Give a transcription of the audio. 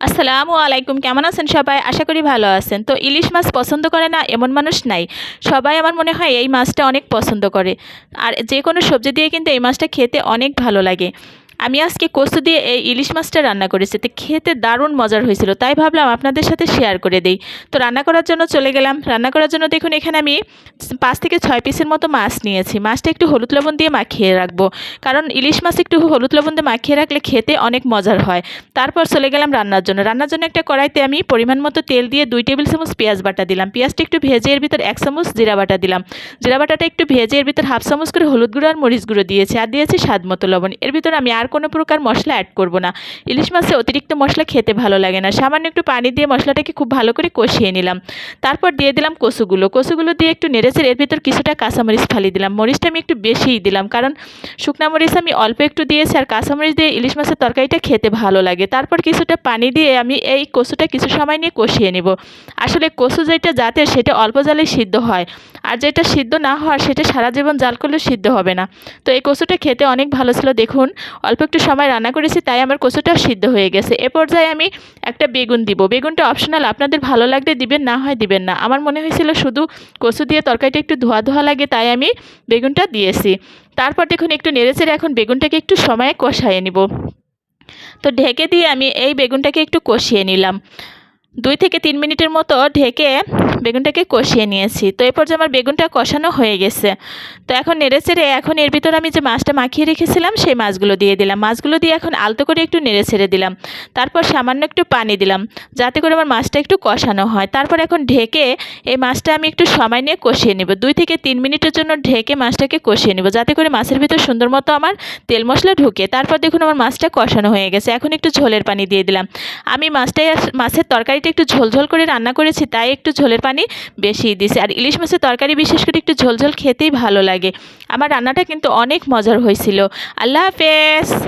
আসসালামু আলাইকুম, কেমন আছেন সবাই? আশা করি ভালো আছেন। তো ইলিশ মাছ পছন্দ করে না, এমন মানুষ নাই। সবাই আমার মনে হয় এই মাছটা অনেক পছন্দ করে। আর যে কোনো সবজি দিয়ে কিন্তু এই মাছটা খেতে অনেক ভালো লাগে। আমি আজকে কচু দিয়ে এই ইলিশ মাছটা রান্না করেছি। তো খেতে দারুণ মজার হয়েছিল। তাই ভাবলাম আপনাদের সাথে শেয়ার করে দিই। তো রান্না করার জন্য চলে গেলাম। রান্না করার জন্য দেখুন, এখানে আমি পাঁচ থেকে ছয় পিসের মতো মাছ নিয়েছি। মাছটা একটু হলুদ লবণ দিয়ে মাখিয়ে রাখব। কারণ ইলিশ মাছ একটু হলুদ লবণ দিয়ে মাখিয়ে রাখলে খেতে অনেক মজার হয়। তারপর চলে গেলাম রান্নার জন্য। রান্নার জন্য একটা কড়াইতে আমি পরিমাণ মতো তেল দিয়ে দুই টেবিল চামচ পেঁয়াজ বাটা দিলাম। পেঁয়াজটা একটু ভেজে এর ভিতর এক চামচ জিরা বাটা দিলাম। জিরা বাটাটা একটু ভেজে এর ভিতর হাফ চামচ করে হলুদ গুঁড়ো আর মরিচ গুঁড়ো দিয়েছি। আর দিয়েছি স্বাদ মতো লবণ। এর ভিতর আমি আর কোনো প্রকার মশলা অ্যাড করব না। ইলিশ মাছে অতিরিক্ত মশলা খেতে ভালো লাগে না। সামান্য একটু পানি দিয়ে মশলাটাকে খুব ভালো করে কষিয়ে নিলাম। তারপর দিয়ে দিলাম কচুগুলো। কচুগুলো দিয়ে একটু নেড়েছে এর ভিতর কিছুটা কাঁচামরিচ ফালি দিলাম। মরিচটা আমি একটু বেশিই দিলাম, কারণ শুকনা মরিচ আমি অল্প একটু দিয়েছি আর কাঁচামরিচ দিয়ে ইলিশ মাছের তরকারিটা খেতে ভালো লাগে। তারপর কিছুটা পানি দিয়ে আমি এই কচুটা কিছু সময় নিয়ে কষিয়ে নেব। আসলে কচু যেটা জাতের, সেটা অল্প জালে সিদ্ধ হয়। আর যেটা সিদ্ধ না হওয়ার, সেটা সারা জীবন জাল করলেও সিদ্ধ হবে না। তো এই কচুটা খেতে অনেক ভালো ছিল। দেখুন, অল্প একটু সময় রান্না করেছি, তাই আমার কচুটাও সিদ্ধ হয়ে গেছে। এ পর্যায়ে আমি একটা বেগুন দিব। বেগুনটা অপশনাল আপনাদের ভালো লাগলে দিবেন, না হয় দিবেন না। আমার মনে হয়েছিল শুধু কচু দিয়ে তরকারিটা একটু ধোয়া ধোয়া লাগে, তাই আমি বেগুনটা দিয়েছি। তারপর দেখুন, একটু নেড়েচেড়ে এখন বেগুনটাকে একটু সময়ে কষাইয়ে নিব। তো ঢেকে দিয়ে আমি এই বেগুনটাকে একটু কষিয়ে নিলাম। দুই থেকে তিন মিনিটের মতো ঢেকে বেগুনটাকে কষিয়ে নিয়েছি। তো এরপর যে আমার বেগুনটা কষানো হয়ে গেছে। তো এখন নেড়ে চেড়ে, এখন এর ভিতর আমি যে মাছটা মাখিয়ে রেখেছিলাম, সেই মাছগুলো দিয়ে দিলাম। মাছগুলো দিয়ে এখন আলতো করে একটু নেড়ে ছেড়ে দিলাম। তারপর সামান্য একটু পানি দিলাম, যাতে করে আমার মাছটা একটু কষানো হয়। তারপর এখন ঢেকে এই মাছটা আমি একটু সময় নিয়ে কষিয়ে নেব। দুই থেকে তিন মিনিটের জন্য ঢেকে মাছটাকে কষিয়ে নেব, যাতে করে মাছের ভিতর সুন্দর মতো আমার তেল মশলা ঢুকে। তারপর দেখুন আমার মাছটা কষানো হয়ে গেছে। এখন একটু ঝোলের পানি দিয়ে দিলাম। আমি মাছটাই মাছের তরকারিটা একটু ঝোলঝোল করে রান্না করেছি, তাই একটু ঝোলের পানি বেশি দিছে। আর ইলিশ মাছের তরকারি বিশেষ করে একটু ঝোলঝোল খেতেই ভালো লাগে। আমার রান্নাটা কিন্তু অনেক মজার হয়েছিল। আল্লাহ হাফেজ!